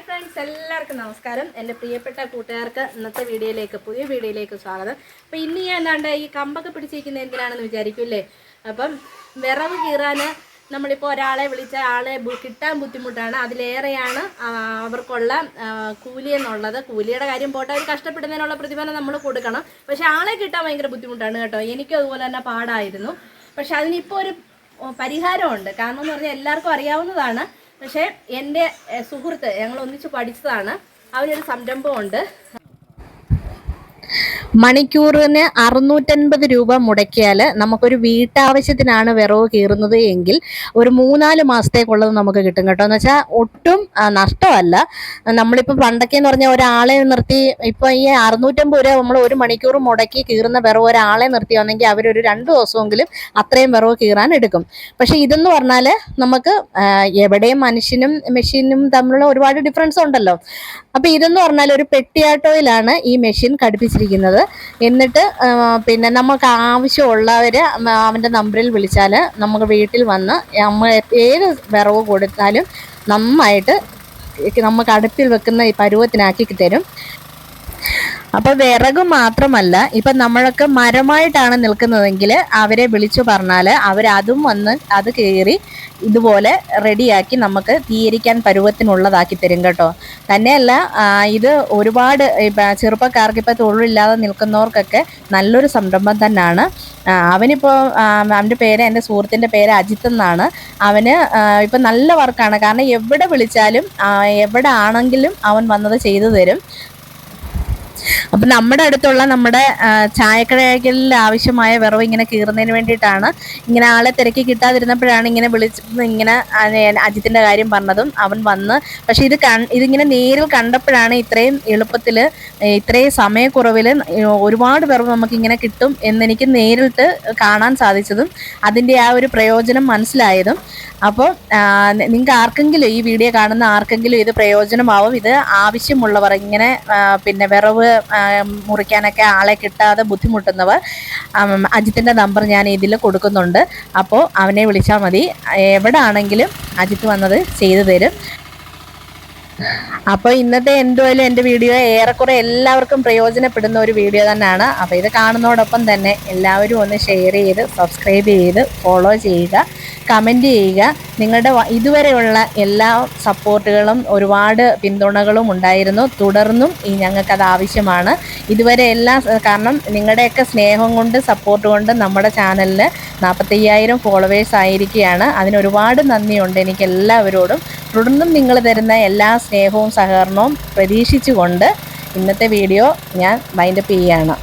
Hi friends എല്ലാവർക്കും നമസ്കാരം. എന്റെ പ്രിയപ്പെട്ട കൂട്ടുകാർക്ക് ഇന്നത്തെ വീഡിയോയിലേക്ക് പുതിയ വീഡിയോയിലേക്ക് സ്വാഗതം. അപ്പോൾ ഇന്ന് ഞാൻ എന്താണ്ട് ഈ കമ്പൊക്കെ പിടിച്ചിരിക്കുന്നത് എന്തിനാണെന്ന് വിചാരിക്കൂല്ലേ? അപ്പം വിറവ് കീറാൻ നമ്മളിപ്പോൾ ഒരാളെ വിളിച്ച ആളെ കിട്ടാൻ ബുദ്ധിമുട്ടാണ്. അതിലേറെയാണ് അവർക്കുള്ള കൂലി എന്നുള്ളത്. കൂലിയുടെ കാര്യം പോട്ടെ അവർ കഷ്ടപ്പെടുന്നതിനുള്ള പ്രതിഫലം നമ്മൾ കൊടുക്കണം. പക്ഷേ ആളെ കിട്ടാൻ ഭയങ്കര ബുദ്ധിമുട്ടാണ് കേട്ടോ. എനിക്കും അതുപോലെ തന്നെ പാടായിരുന്നു. പക്ഷെ അതിനിപ്പോൾ ഒരു പരിഹാരമുണ്ട്. കാരണം എന്ന് പറഞ്ഞാൽ എല്ലാവർക്കും അറിയാവുന്നതാണ്. പക്ഷേ എന്റെ സുഹൃത്ത് ഞങ്ങൾ ഒന്നിച്ച് പഠിച്ചതാണ്. അവനൊരു സംരംഭമുണ്ട്. മണിക്കൂറിന് അറുന്നൂറ്റൻപത് രൂപ മുടക്കിയാൽ നമുക്കൊരു വീട്ടാവശ്യത്തിനാണ് വിറവ് കീറുന്നത് എങ്കിൽ ഒരു മൂന്നാൽ മാസത്തേക്കുള്ളത് നമുക്ക് കിട്ടും കേട്ടോ. എന്ന് വെച്ചാൽ ഒട്ടും നഷ്ടമല്ല. നമ്മളിപ്പോൾ പണ്ടൊക്കെ എന്ന് പറഞ്ഞാൽ ഒരാളെ നിർത്തി ഇപ്പോൾ ഈ അറുന്നൂറ്റമ്പത് രൂപ നമ്മൾ ഒരു മണിക്കൂർ മുടക്കി കീറുന്ന വിറവ് ഒരാളെ നിർത്തി വന്നെങ്കിൽ അവരൊരു രണ്ട് ദിവസമെങ്കിലും അത്രയും വിറവ് കീറാൻ എടുക്കും. പക്ഷെ ഇതെന്ന് പറഞ്ഞാൽ നമുക്ക് എവിടെയും മനുഷ്യനും മെഷീനും തമ്മിലുള്ള ഒരുപാട് ഡിഫറൻസ് ഉണ്ടല്ലോ. അപ്പൊ ഇതെന്ന് പറഞ്ഞാൽ ഒരു പെട്ടിയാട്ടോയിലാണ് ഈ മെഷീൻ ഘടിപ്പിച്ചിരിക്കുന്നത്. എന്നിട്ട് പിന്നെ നമുക്ക് ആവശ്യമുള്ളവർ അവന്റെ നമ്പറിൽ വിളിച്ചാൽ നമുക്ക് വീട്ടിൽ വന്ന് നമ്മൾ ഏത് വിറവ് കൊടുത്താലും നന്നായിട്ട് നമുക്ക് അടുപ്പിൽ വെക്കുന്ന ഈ പരുവത്തിനാക്കി തരും. അപ്പൊ വിറക് മാത്രമല്ല ഇപ്പൊ നമ്മളൊക്കെ മരമായിട്ടാണ് നിൽക്കുന്നതെങ്കിൽ അവരെ വിളിച്ചു പറഞ്ഞാൽ അവരതും വന്ന് അത് കയറി ഇതുപോലെ റെഡിയാക്കി നമുക്ക് തീയരിക്കാൻ പരുവത്തിനുള്ളതാക്കി തരും കേട്ടോ. തന്നെയല്ല ഇത് ഒരുപാട് ഇപ്പൊ ചെറുപ്പക്കാർക്ക് ഇപ്പൊ തൊഴിലില്ലാതെ നിൽക്കുന്നവർക്കൊക്കെ നല്ലൊരു സംരംഭം തന്നെയാണ് അവനിപ്പോ അവന്റെ പേര് എന്റെ സുഹൃത്തിന്റെ പേര് അജിത്ത് എന്നാണ്. അവന് ഇപ്പം നല്ല വർക്കാണ്. കാരണം എവിടെ വിളിച്ചാലും എവിടെ ആണെങ്കിലും അവൻ വന്നത് ചെയ്തു തരും. അപ്പം നമ്മുടെ അടുത്തുള്ള നമ്മുടെ ആ, ചായക്കടകളിൽ ആവശ്യമായ വിറവ് ഇങ്ങനെ കീറുന്നതിന് വേണ്ടിയിട്ടാണ് ഇങ്ങനെ ആളെ തിരക്കി കിട്ടാതിരുന്നപ്പോഴാണ് ഇങ്ങനെ വിളിച്ച് ഇങ്ങനെ അജിത്തിന്റെ കാര്യം പറഞ്ഞതും അവൻ വന്ന്. പക്ഷെ ഇത് ഇതിങ്ങനെ നേരിൽ കണ്ടപ്പോഴാണ് ഇത്രയും എളുപ്പത്തിൽ ഇത്രയും സമയക്കുറവിൽ ഒരുപാട് വിറവ് നമുക്ക് ഇങ്ങനെ കിട്ടും എന്നെനിക്ക് നേരിട്ട് കാണാൻ സാധിച്ചതും അതിന്റെ ആ ഒരു പ്രയോജനം മനസ്സിലായതും. അപ്പോൾ നിങ്ങൾക്ക് ആർക്കെങ്കിലും ഈ വീഡിയോ കാണുന്ന ആർക്കെങ്കിലും ഇത് പ്രയോജനമാവും? ഇത് ആവശ്യമുള്ളവർ ഇങ്ങനെ പിന്നെ വിറവ് മുറിക്കാനൊക്കെ ആളെ കിട്ടാതെ ബുദ്ധിമുട്ടുന്നവർ അജിത്തിന്റെ നമ്പർ ഞാൻ ഇതിൽ കൊടുക്കുന്നുണ്ട്. അപ്പോൾ അവനെ വിളിച്ചാൽ മതി. എവിടെ ആണെങ്കിലും അജിത്ത് വന്നത് ചെയ്തു തരും. അപ്പോൾ ഇന്നത്തെ എന്തുമായാലും എന്റെ വീഡിയോ ഏറെക്കുറെ എല്ലാവർക്കും പ്രയോജനപ്പെടുന്ന ഒരു വീഡിയോ തന്നെയാണ്. അപ്പോൾ ഇത് കാണുന്നതോടൊപ്പം തന്നെ എല്ലാവരും ഒന്ന് ഷെയർ ചെയ്ത് സബ്സ്ക്രൈബ് ചെയ്ത് ഫോളോ ചെയ്യുക കമന്റ് ചെയ്യുക. നിങ്ങളുടെ ഇതുവരെയുള്ള എല്ലാ സപ്പോർട്ടുകളും ഒരുപാട് പിന്തുണകളും ഉണ്ടായിരുന്നു. തുടർന്നും ഈ ഞങ്ങൾക്കത് ആവശ്യമാണ്. ഇതുവരെ എല്ലാ കാരണം നിങ്ങളുടെയൊക്കെ സ്നേഹം കൊണ്ട് സപ്പോർട്ട് കൊണ്ട് നമ്മുടെ ചാനലിൽ നാൽപ്പത്തയ്യായിരം ഫോളോവേഴ്സ് ആയിരിക്കുകയാണ്. അതിന് ഒരുപാട് നന്ദിയുണ്ട് എനിക്ക് എല്ലാവരോടും തുടർന്നും നിങ്ങൾ തരുന്ന എല്ലാ സ്നേഹവും സഹകരണവും പ്രതീക്ഷിച്ചുകൊണ്ട് ഇന്നത്തെ വീഡിയോ ഞാൻ വൈൻഡപ്പ് ചെയ്യുകയാണ്